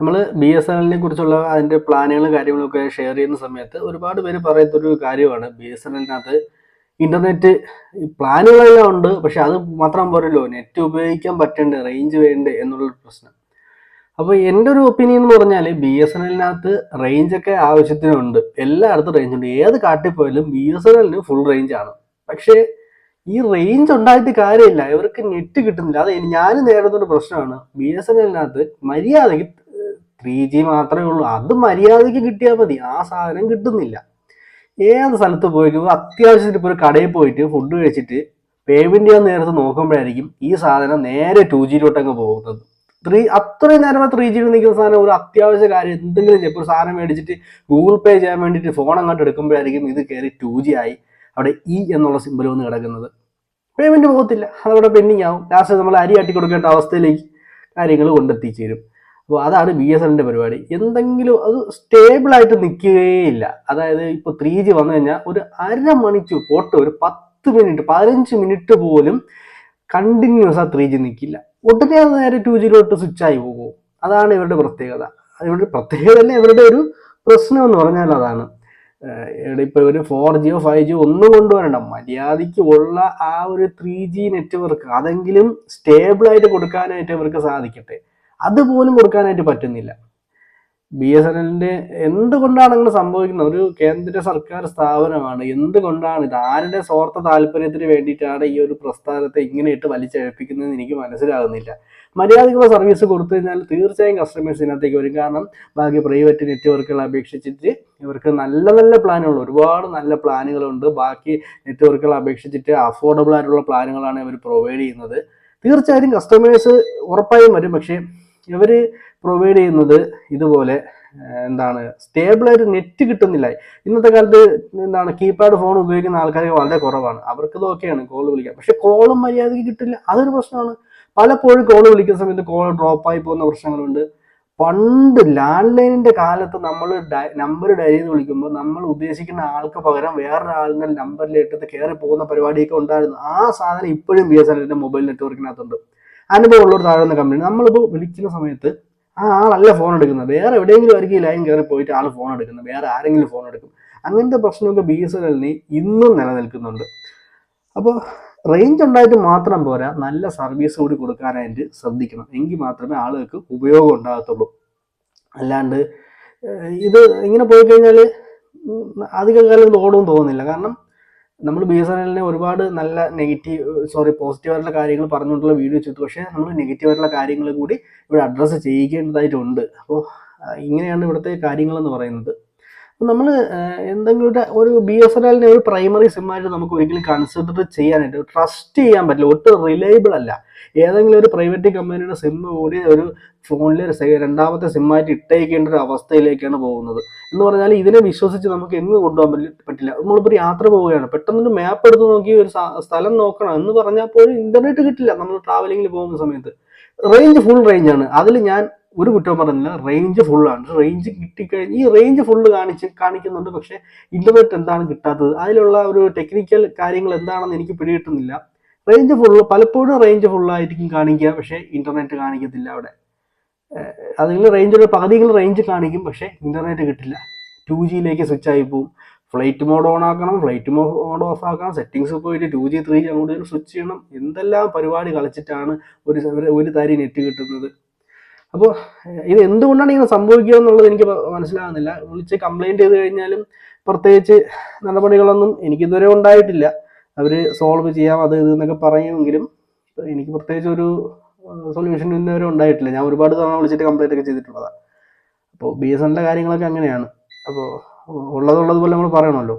നമ്മൾ B S N എല്ലിനെ കുറിച്ചുള്ള അതിന്റെ പ്ലാനുകളും കാര്യങ്ങളൊക്കെ ഷെയർ ചെയ്യുന്ന സമയത്ത് ഒരുപാട് പേര് പറയത്തൊരു കാര്യമാണ്. ബി എസ് എൻ എല്ലിനകത്ത് ഇന്റർനെറ്റ് പ്ലാനുകളെല്ലാം ഉണ്ട് പക്ഷെ അത് മാത്രം പോരല്ലോ. നെറ്റ് ഉപയോഗിക്കാൻ പറ്റണ്ടേ റേഞ്ച് വേണ്ടേ എന്നുള്ളൊരു പ്രശ്നം. അപ്പോൾ എന്റെ ഒരു ഒപ്പീനിയൻ എന്ന് പറഞ്ഞാൽ ബി എസ് എൻ എല്ലിനകത്ത് റേഞ്ചൊക്കെ ആവശ്യത്തിനുണ്ട്. എല്ലായിടത്തും റേഞ്ച് ഉണ്ട്. ഏത് കാട്ടിൽ പോയാലും ബി എസ് എൻ എല്ലിന് ഫുൾ റേഞ്ചാണ് പക്ഷേ ഈ റേഞ്ച് ഉണ്ടായിട്ട് കാര്യമില്ല. ഇവർക്ക് നെറ്റ് കിട്ടുന്നില്ല. അത് ഞാൻ നേരിടുന്ന ഒരു പ്രശ്നമാണ്. ബി എസ് എൻ എല്ലിനകത്ത് മര്യാദയ്ക്ക് ത്രീ ജി മാത്രമേ ഉള്ളൂ. അത് മര്യാദയ്ക്ക് കിട്ടിയാൽ മതി. ആ സാധനം കിട്ടുന്നില്ല. ഏത് സ്ഥലത്ത് പോയിട്ട് അത്യാവശ്യത്തിന് ഇപ്പോൾ ഒരു കടയിൽ പോയിട്ട് ഫുഡ് കഴിച്ചിട്ട് പേയ്മെന്റ് ചെയ്യാൻ നേരത്ത് നോക്കുമ്പോഴായിരിക്കും ഈ സാധനം നേരെ ടു ജിയിലോട്ട് അങ്ങ് പോകുന്നത്. ത്രീ അത്രയും നേരം ത്രീ ജിയിൽ നിൽക്കുന്ന സാധനം ഒരു അത്യാവശ്യ കാര്യം. എന്തെങ്കിലും ഒരു സാധനം മേടിച്ചിട്ട് ഗൂഗിൾ പേ ചെയ്യാൻ വേണ്ടിയിട്ട് ഫോൺ അങ്ങോട്ട് എടുക്കുമ്പോഴായിരിക്കും ഇത് കയറി ടു ജി ആയി അവിടെ ഇ എന്നുള്ള സിമ്പിൾ വന്ന് കിടക്കുന്നത്. പേയ്മെന്റ് പോകത്തില്ല. അതവിടെ പെൻഡിങ് ആവും. ലാസ്റ്റ് നമ്മൾ അരി ആട്ടി കൊടുക്കേണ്ട അവസ്ഥയിലേക്ക് കാര്യങ്ങൾ കൊണ്ടെത്തിച്ചേരും. അപ്പോൾ അതാണ് ബി എസ് എല്ലിന്റെ പരിപാടി. എന്തെങ്കിലും അത് സ്റ്റേബിളായിട്ട് നിൽക്കുകയില്ല അതായത് ഇപ്പോൾ ത്രീ ജി വന്നു കഴിഞ്ഞാൽ ഒരു അരമണിക്കൂർ പോട്ട് ഒരു പത്ത് മിനിറ്റ് പതിനഞ്ച് മിനിറ്റ് പോലും കണ്ടിന്യൂസ് ആ ത്രീ ജി നിൽക്കില്ല ഉടനെ നേരെ ടു ജിയിലോട്ട് സ്വിച്ച് ആയി പോകും. അതാണ് ഇവരുടെ പ്രത്യേകത. ഇവരുടെ പ്രത്യേകത തന്നെ ഇവരുടെ ഒരു പ്രശ്നം എന്ന് പറഞ്ഞാൽ അതാണ്. ഇവിടെ ഇപ്പോൾ ഇവർ ഫോർ ജിയോ ഫൈവ് ജിയോ ഒന്നും കൊണ്ടുവരണ്ട. മര്യാദയ്ക്ക് ഉള്ള ആ ഒരു ത്രീ ജി നെറ്റ്വർക്ക് അതെങ്കിലും സ്റ്റേബിളായിട്ട് കൊടുക്കാനായിട്ട് ഇവർക്ക് സാധിക്കട്ടെ. അതുപോലും കൊടുക്കാനായിട്ട് പറ്റുന്നില്ല. ബി എസ് എൻ എല്ലിന്റെ എന്തുകൊണ്ടാണ് അങ്ങനെ സംഭവിക്കുന്നത്? ഒരു കേന്ദ്ര സർക്കാർ സ്ഥാപനമാണ്. എന്തുകൊണ്ടാണ് ഇത്? ആരുടെ സ്വാർത്ഥ താല്പര്യത്തിന് വേണ്ടിയിട്ടാണ് ഈ ഒരു പ്രസ്ഥാനത്തെ ഇങ്ങനെയിട്ട് വലിച്ചഴപ്പിക്കുന്നതെന്ന് എനിക്ക് മനസ്സിലാകുന്നില്ല. മര്യാദക്കുള്ള സർവീസ് കൊടുത്തു കഴിഞ്ഞാൽ തീർച്ചയായും കസ്റ്റമേഴ്സ് ഇതിനകത്തേക്ക് വരും. കാരണം ബാക്കി പ്രൈവറ്റ് നെറ്റ്വർക്കുകളെ അപേക്ഷിച്ചിട്ട് ഇവർക്ക് നല്ല നല്ല പ്ലാനുകൾ ഒരുപാട് നല്ല പ്ലാനുകളുണ്ട് ബാക്കി നെറ്റ്വർക്കുകളെ അപേക്ഷിച്ചിട്ട് അഫോർഡബിൾ ആയിട്ടുള്ള പ്ലാനുകളാണ് ഇവർ പ്രൊവൈഡ് ചെയ്യുന്നത്. തീർച്ചയായും കസ്റ്റമേഴ്സ് ഉറപ്പായും വരും. പക്ഷേ ഇവർ പ്രൊവൈഡ് ചെയ്യുന്നത് ഇതുപോലെ എന്താണ് സ്റ്റേബിളായിട്ട് നെറ്റ് കിട്ടുന്നില്ല. ഇന്നത്തെ കാലത്ത് എന്താണ് കീപാഡ് ഫോൺ ഉപയോഗിക്കുന്ന ആൾക്കാർക്ക് വളരെ കുറവാണ്. അവർക്ക് ഇതൊക്കെയാണ് കോൾ വിളിക്കാം. പക്ഷെ കോളും മര്യാദയ്ക്ക് കിട്ടില്ല. അതൊരു പ്രശ്നമാണ്. പലപ്പോഴും കോൾ വിളിക്കുന്ന സമയത്ത് കോൾ ഡ്രോപ്പായി പോകുന്ന പ്രശ്നങ്ങളുണ്ട്. പണ്ട് ലാൻഡ് ലൈനിന്റെ കാലത്ത് നമ്മൾ നമ്പർ ഡയൽ ചെയ്ത് വിളിക്കുമ്പോൾ നമ്മൾ ഉദ്ദേശിക്കുന്ന ആൾക്ക് പകരം വേറൊരാളിന്റെ നമ്പറിലിട്ടിട്ട് കയറി പോകുന്ന പരിപാടിയൊക്കെ ഉണ്ടായിരുന്നു. ആ സാധനം ഇപ്പോഴും ബി എസ് എൻ എല്ലിന്റെ മൊബൈൽ നെറ്റ്വർക്കിനകത്തുണ്ട് അനുഭവമുള്ളവർ താഴ്ന്ന കമ്പനി നമ്മളിപ്പോൾ വിളിക്കുന്ന സമയത്ത് ആ ആളല്ല ഫോൺ എടുക്കുന്നത്. വേറെ എവിടെയെങ്കിലും ആയിരിക്കും ലൈൻ കയറി പോയിട്ട് ആൾ ഫോൺ എടുക്കുന്നത് വേറെ ആരെങ്കിലും ഫോൺ എടുക്കും. അങ്ങനത്തെ പ്രശ്നമൊക്കെ ബി എസ് എൻ എല്ലിന് ഇന്നും നിലനിൽക്കുന്നുണ്ട്. അപ്പോൾ റേഞ്ച് ഉണ്ടായിട്ട് മാത്രം പോരാ നല്ല സർവീസ് കൂടി കൊടുക്കാനായിട്ട് ശ്രദ്ധിക്കണം. എങ്കിൽ മാത്രമേ ആളുകൾക്ക് ഉപയോഗം ഉണ്ടാകത്തുള്ളൂ. അല്ലാണ്ട് ഇത് ഇങ്ങനെ പോയി കഴിഞ്ഞാൽ അധികകാലം ഇത് ഓടും തോന്നുന്നില്ല. കാരണം നമ്മൾ ബി എസ് എൻ എല്ലിനെ ഒരുപാട് നല്ല നെഗറ്റീവ് സോറി പോസിറ്റീവായിട്ടുള്ള കാര്യങ്ങൾ പറഞ്ഞുകൊണ്ടുള്ള വീഡിയോ ചെയ്തു പക്ഷേ നമ്മൾ നെഗറ്റീവായിട്ടുള്ള കാര്യങ്ങൾ കൂടി ഇവിടെ അഡ്രസ്സ് ചെയ്യിക്കേണ്ടതായിട്ടുണ്ട് അപ്പോൾ ഇങ്ങനെയാണ് ഇവിടുത്തെ കാര്യങ്ങളെന്ന് പറയുന്നത്. നമ്മൾ എന്തെങ്കിലും ഒരു- ഒരു ബി എസ് എൻ എല്ലിനെ ഒരു പ്രൈമറി സിം ആയിട്ട് നമുക്ക് ഒരിക്കലും കൺസിഡർ ചെയ്യാനായിട്ട് ട്രസ്റ്റ് ചെയ്യാൻ പറ്റില്ല. ഒട്ടും റിലയബിൾ അല്ല. ഏതെങ്കിലും ഒരു പ്രൈവറ്റ് കമ്പനിയുടെ സിം കൂടി ഒരു ഫോണിൽ രണ്ടാമത്തെ സിമ്മായിട്ട് ഇട്ടേക്കേണ്ട ഒരു അവസ്ഥയിലേക്കാണ് പോകുന്നത്. എന്ന് പറഞ്ഞാൽ ഇതിനെ വിശ്വസിച്ച് നമുക്ക് എങ്ങ് കൊണ്ടുപോകാൻ പറ്റില്ല. നമ്മളിപ്പോൾ ഒരു യാത്ര പോവുകയാണ്. പെട്ടെന്ന് മാപ്പ് എടുത്ത് നോക്കി ഒരു സ്ഥലം നോക്കണം എന്ന് പറഞ്ഞാൽ പോലും ഇന്റർനെറ്റ് കിട്ടില്ല. നമ്മൾ ട്രാവലിംഗിൽ പോകുന്ന സമയത്ത്. റേഞ്ച് ഫുൾ റേഞ്ച് ആണ്. അതിൽ ഞാൻ ഒരു കുറ്റവും പറഞ്ഞില്ല. റേഞ്ച് ഫുള്ളാണ് റേഞ്ച് കിട്ടിക്കഴിഞ്ഞ് ഈ റേഞ്ച് ഫുള്ള് കാണിച്ച് കാണിക്കുന്നുണ്ട്. പക്ഷേ ഇന്റർനെറ്റ് എന്താണ് കിട്ടാത്തത്? അതിലുള്ള ഒരു ടെക്നിക്കൽ കാര്യങ്ങൾ എന്താണെന്ന് എനിക്ക് പിടികിട്ടുന്നില്ല. റേഞ്ച് ഫുള്ള് പലപ്പോഴും റേഞ്ച് ഫുള്ളായിരിക്കും കാണിക്കുക. പക്ഷേ ഇന്റർനെറ്റ് കാണിക്കത്തില്ല അവിടെ. അതിൽ റേഞ്ച് പകുതികൾ റേഞ്ച് കാണിക്കും. പക്ഷേ ഇന്റർനെറ്റ് കിട്ടില്ല. ടു ജിയിലേക്ക് സ്വിച്ച് ആയി പോകും ഫ്ലൈറ്റ് മോഡ് ഓൺ ആക്കണം. ഫ്ലൈറ്റ് മോഡ് ഓഫ് ആക്കണം. സെറ്റിങ്സ് പോയിട്ട് ടു ജി ത്രീ ജി അങ്ങോട്ട് സ്വിച്ച് ചെയ്യണം. എന്തെല്ലാം പരിപാടി കളിച്ചിട്ടാണ് ഒരു ഒരു- ഒരു തരി നെറ്റ് കിട്ടുന്നത്? അപ്പോൾ ഇത് എന്തുകൊണ്ടാണ് ഇങ്ങനെ സംഭവിക്കുക എന്നുള്ളത് എനിക്ക് മനസ്സിലാകുന്നില്ല. വിളിച്ച് കംപ്ലൈന്റ് ചെയ്ത് കഴിഞ്ഞാലും പ്രത്യേകിച്ച് നടപടികളൊന്നും എനിക്കിതുവരെ ഉണ്ടായിട്ടില്ല. അവർ സോൾവ് ചെയ്യാം അത് ഇത് എന്നൊക്കെ പറയുമെങ്കിലും എനിക്ക് പ്രത്യേകിച്ച് ഒരു സൊല്യൂഷൻ ഇന്നുവരെ ഉണ്ടായിട്ടില്ല. ഞാൻ ഒരുപാട് തവണ വിളിച്ചിട്ട് കംപ്ലൈന്റ് ഒക്കെ ചെയ്തിട്ടുള്ളതാണ് അപ്പോൾ ബി എസ് എന്റെ കാര്യങ്ങളൊക്കെ അങ്ങനെയാണ്. അപ്പോൾ ഉള്ളതുള്ളതുപോലെ നമ്മൾ പറയണമല്ലോ.